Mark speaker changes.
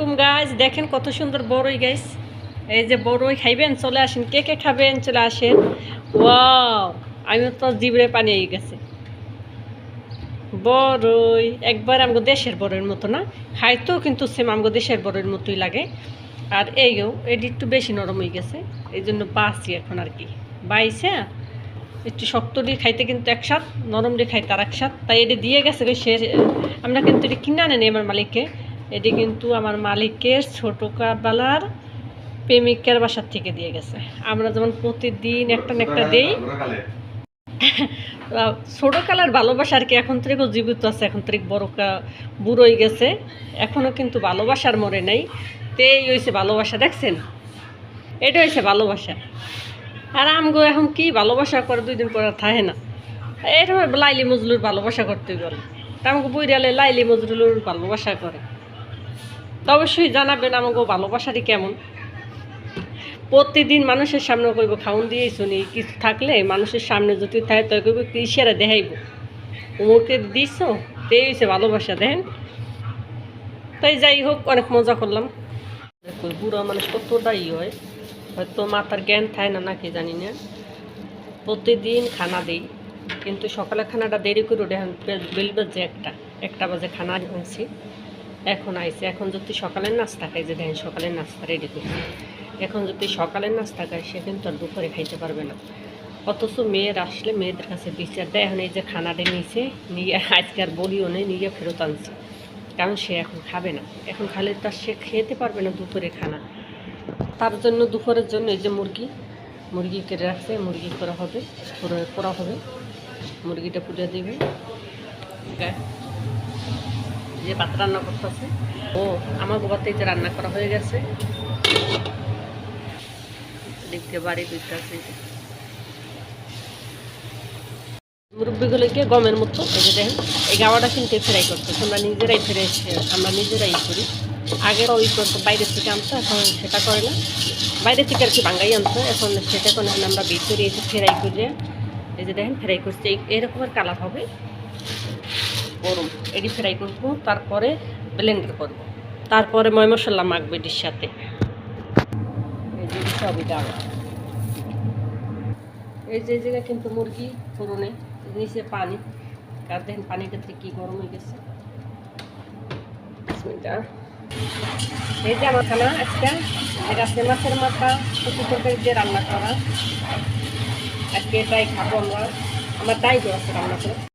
Speaker 1: আলাইকুম গাইজ দেখেন কত সুন্দর বড়ই গাইস এই যে বড়ই খাইবেন, চলে আসেন। কে কে খাবেন? চলে আসেন। ওয়াও আমি তো জিবরে পানি হয়ে গেছে। বড়ই। একবার আমগো দেশের বড়ের মতো, না? খাইতেও কিন্তু সেম আমগো দেশের বড়ের মতোই লাগে। আর এইও এটি একটু বেশি নরম হয়ে গেছে। এই জন্য বাঁচি এখন আর কি। বাইছে একটু শক্ত দিয়ে খাইতে কিন্তু একসাথ নরম দিয়ে খাইতে আর একসাথ তাই এটি দিয়ে গেছে সে আমরা কিন্তু এটি কিনে আনেনি আমার মালিককে। এটি কিন্তু আমার মালিকের ছোটোবেলার প্রেমিকার বাসার থেকে দিয়ে গেছে। আমরা যেমন প্রতিদিন একটা না একটা দেই। ছোট কালার ভালোবাসা আর কি এখন থেকে জীবিত আছে? এখন থেকে বড় কা- বুড়ো হয়ে গেছে। এখনও কিন্তু ভালোবাসার মরে নাই। তো এই হয়েছে ভালোবাসা দেখছেন? এটা হয়েছে ভালোবাসা। আর আমগো এখন কি ভালোবাসা করে দুই দিন পরে থাকে না। এটা লাইলি মজলুর ভালোবাসা করতে গেল তা আমাকে বইরালে লাইলি মজলুর ভালোবাসা করে। তো অবশ্যই জানাবেন আমাকে ভালোবাসাটি কেমন? প্রতিদিন মানুষের সামনে কইব, খাউন দিয়েই শুনি কিছু থাকলে মানুষের সামনে যদি থাকে তাই কইব কি ইশারা দেখাইব? উমুকে দিস তে হয়েছে ভালোবাসা, দেখেন। তাই যাই হোক, অনেক মজা করলাম। বুড়ো মানুষ কতটা ই হয়। হয়তো মাথার জ্ঞান থাকে না নাকি জানি না। প্রতিদিন খানা দেই, কিন্তু সকালে খানাটা দেরি করে ওঠে এখন বেল বাজে একটা। একটা বাজে খানা আনছি। এখন আইসে, এখন যদি সকালের নাস্তা খাই যে দেখেন সকালের নাস্তা রেডি করছি। এখন যদি সকালের নাস্তা খাই সে কিন্তু আর দুপুরে খাইতে পারবে না। অথচ মেয়ের আসলে মেয়েদের কাছে বিচার দেয়, এখন এই যে খানাটা নিয়েছে নিয়ে আজকে আর বলিও নেই, নিয়ে ফেরত আনছে। কারণ সে এখন খাবে না। এখন খালে তার সে খেতে পারবে না দুপুরে খানা। তার জন্য দুপুরের জন্য এই যে মুরগি মুরগি কেটে রাখছে, মুরগি করা হবে করা হবে। মুরগিটা পুড়ে দেবে। যে ভাত রান্না করতেছে। ও, আমার গোবাতে যে রান্না করা হয়ে গেছে। দেখতে বাড়ি দুইটাছে মুরব্বীগুলোকে গমের মতো, এই যে দেখেন, এই গাওয়াটা কিন্তু ফ্রাই করতে আমরা নিজেরাই ফ্রাই আমরা নিজেরাই করি। আগে ওই করতো বাইরে থেকে আনতো, এখন সেটা করে না। বাইরে থেকে আর কি বাঙ্গাই আনতো, এখন সেটা করে আমরা বের ফ্রাই করে, এই যে দেখেন, ফ্রাই করছে। এরকমের কালার হবে। গরম এটি ফ্রাই করব, তারপরে ব্লেন্ডার করব। তারপরে ময় মশলা মাখবো এটির সাথে। সবই এই যে জায়গায় কিন্তু মুরগি ফোড়নে নিচে পানি। আর দেখেন পানিটা থেকে কি গরম হয়ে গেছে। এই যে আমার খানা আজকে এটা আছে মাছের মাথা কচু তরকারি দিয়ে রান্না করা। আজকে এটাই খাব আমরা। আমার তাই আছে রান্না করে